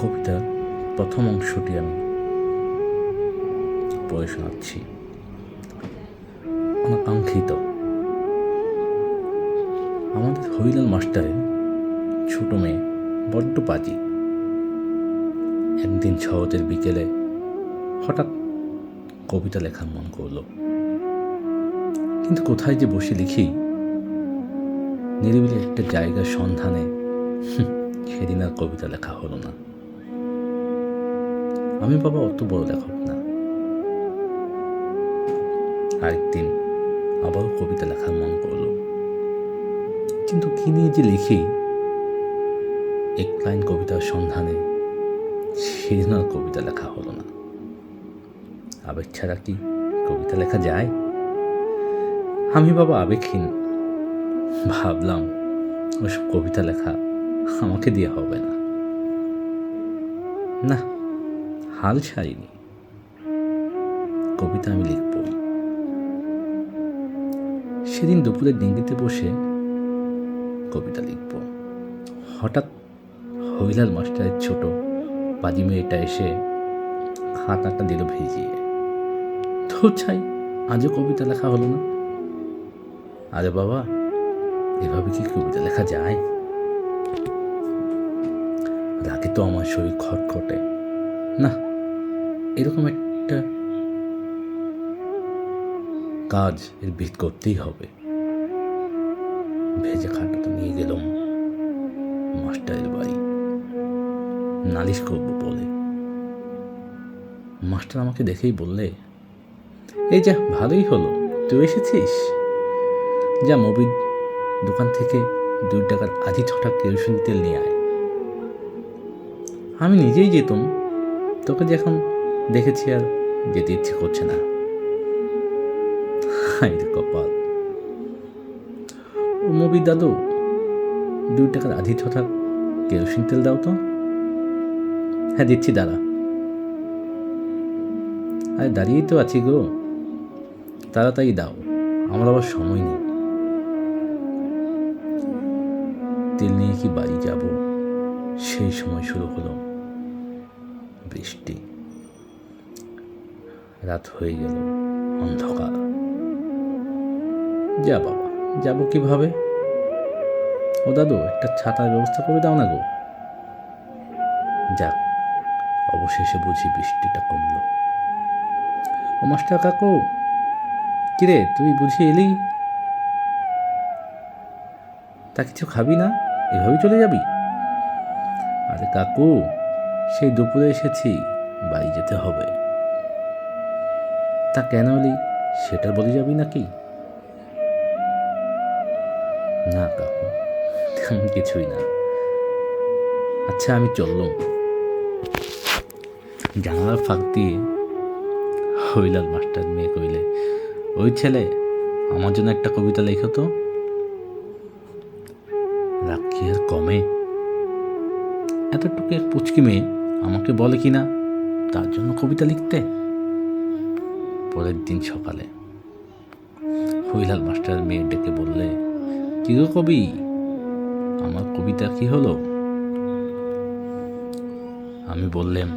কবিতার প্রথম অংশটি আমি পড়ে শোনাচ্ছি। অনাকাঙ্ক্ষিত। আমাদের হরিলাল মাস্টারের ছোট মেয়ে বড্ড পাজি। একদিন শরতের বিকেলে হঠাৎ কবিতা লেখার মন করল। কিন্তু কোথায় যে বসে লিখি, নিরিবিলি একটা জায়গার সন্ধানে সেদিন আর কবিতা লেখা হলো না। আমি বাবা অত বড় লেখক না। আরেকদিন আবারও কবিতা লেখার মন করল। কিন্তু কি নিয়ে যে লিখি এক লাইন কবিতার সন্ধানে সেদিন আর কবিতা লেখা হলো না। আবেগ ছাড়া কি কবিতা লেখা যায়? আমি বাবা আবেগহীন। ভাবলাম, ওসব কবিতা লেখা আমাকে দিয়ে হবে না। না হাল ছাড়িনি। কবিতা আমি লিখব। সেদিন দুপুরে ডিঙ্গিতে বসে কবিতা লিখব। হঠাৎ হইলাল মাস্টারের ছোট বাজি মেয়েটা এসে খাতাটা দিল ভিজিয়ে। তো চাই আজও কবিতা লেখা হলো না। আরে বাবা, এভাবে কি কবিতা লেখা যায়? রাতে তো আমার শরীর খটখটে। না এরকম একটা কাজ এর ভিত করতেই হবে। ভেজে খাটাটা নিয়ে গেলাম। মাস্টারের বাড়ি। নালিশ করব বলে। মাস্টার আমাকে দেখেই বললে, এই যা, ভালোই হলো। তুই এসেছিস? যা মোবির দোকান থেকে দুই টাকার আধি ছটা কেরোসিন তেল নিয়ে আয়। আমি নিজেই যেতাম। তোকে যে এখন দেখেছি আর যেতে ইচ্ছে করছে না। হাই রে কপাল। মবির দাদু, দুই টাকার আধি ছটা কেরোসিন তেল দাও তো। হ্যাঁ দিচ্ছি দাদা আরে দাঁড়িয়েই তো আছি গো। তাড়াতাড়ি দাও, আমার আবার সময় নেই। তেল নিয়ে কি বাড়ি যাব? সেই সময় শুরু হলো বৃষ্টি। রাত হয়ে গেল, অন্ধকার। যা বাবা, যাব কীভাবে? ও দাদু, একটা ছাতার ব্যবস্থা করে দাও না গো। যাক, অবশেষে বুঝি বৃষ্টিটা কমলো। ও মাস্টার কাকু, কিরে, তুই বুঝি এলি? তা কিছু খাবি না? এভাবেই চলে যাবি? আরে কাকু, সেই দুপুরে এসেছি, বাড়ি যেতে হবে। তা কেন এলি? সেটা বলে যাবি নাকি? না, কাকু। তেমন কিছুই না। আচ্ছা আমি চললাম। জানালার ফাঁক দিয়ে হইলাল মাস্টার মেয়ে কইলে ওই ছেলে, আমার জন্য একটা কবিতা লেখো তো। কি আর কমে? এতটুকু এক পুচকি মেয়ে আমাকে বলে কি না তার জন্য কবিতা লিখতে? পরের দিন সকালে। হইলাল মাস্টার মেয়ে ডেকে বললে, কি গো কবি? আমার কবিতা কি হলো? আমি বললাম,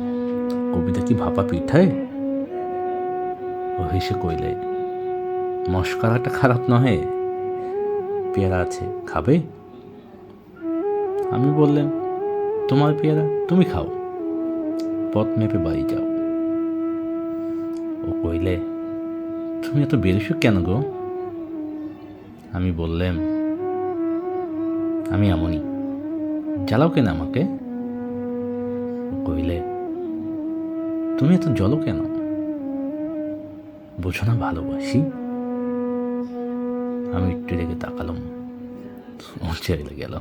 কবিতা কি ভাপা পিঠায়? ও হেসে কইলে, মস্করাটা খারাপ নহে, পেয়ারা আছে, খাবে? আমি বললাম, তোমার পেয়ারা তুমি খাও, পথ মেপে বাড়ি যাও। কইলে, তুমি এত বেরোছো কেন গো? আমি বললাম, আমি এমনই। জ্বালাও কেন আমাকে? কইলে, তুমি এত জলো কেন? বোঝো না, ভালোবাসি। আমি একটু রেগে তাকালাম ছেড়ে গেল।